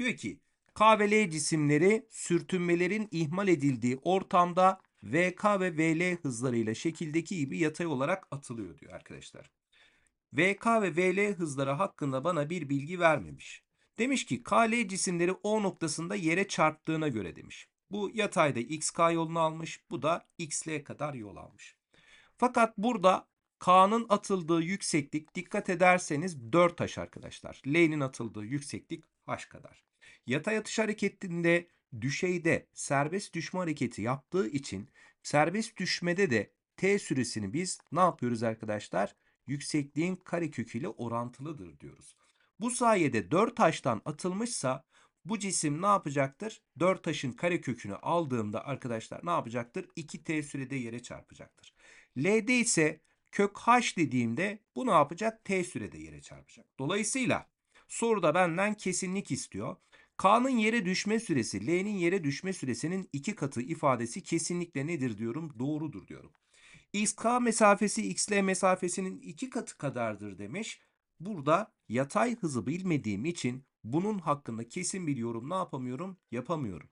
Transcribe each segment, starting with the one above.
Diyor ki K cisimleri sürtünmelerin ihmal edildiği ortamda VK ve VL hızlarıyla şekildeki gibi yatay olarak atılıyor diyor arkadaşlar. VK ve VL hızları hakkında bana bir bilgi vermemiş. Demiş ki KL cisimleri O noktasında yere çarptığına göre demiş. Bu yatayda XK yolunu almış, bu da XL kadar yol almış. Fakat burada K'nın atıldığı yükseklik dikkat ederseniz 4H arkadaşlar. L'nin atıldığı yükseklik H kadar. Yatay atış hareketinde düşeyde serbest düşme hareketi yaptığı için serbest düşmede de T süresini biz ne yapıyoruz arkadaşlar? Yüksekliğin kareköküyle orantılıdır diyoruz. Bu sayede 4 taştan atılmışsa bu cisim ne yapacaktır? 4 taşın karekökünü aldığımda arkadaşlar ne yapacaktır? 2t sürede yere çarpacaktır. L'de ise kök h dediğimde bu ne yapacak? T sürede yere çarpacak. Dolayısıyla soruda benden kesinlik istiyor. K'nın yere düşme süresi, L'nin yere düşme süresinin iki katı ifadesi kesinlikle nedir diyorum? Doğrudur diyorum. XK mesafesi XL mesafesinin iki katı kadardır demiş. Burada yatay hızı bilmediğim için bunun hakkında kesin bir yorum ne yapamıyorum? Yapamıyorum.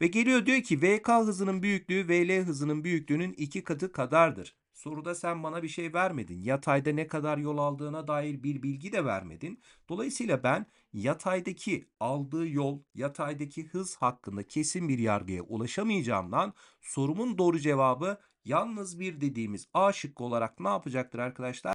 Ve geliyor diyor ki VK hızının büyüklüğü VL hızının büyüklüğünün iki katı kadardır. Soruda sen bana bir şey vermedin. Yatayda ne kadar yol aldığına dair bir bilgi de vermedin. Dolayısıyla ben yataydaki aldığı yol, yataydaki hız hakkında kesin bir yargıya ulaşamayacağımdan sorumun doğru cevabı yalnız bir dediğimiz A şıkkı olarak ne yapacaktır arkadaşlar?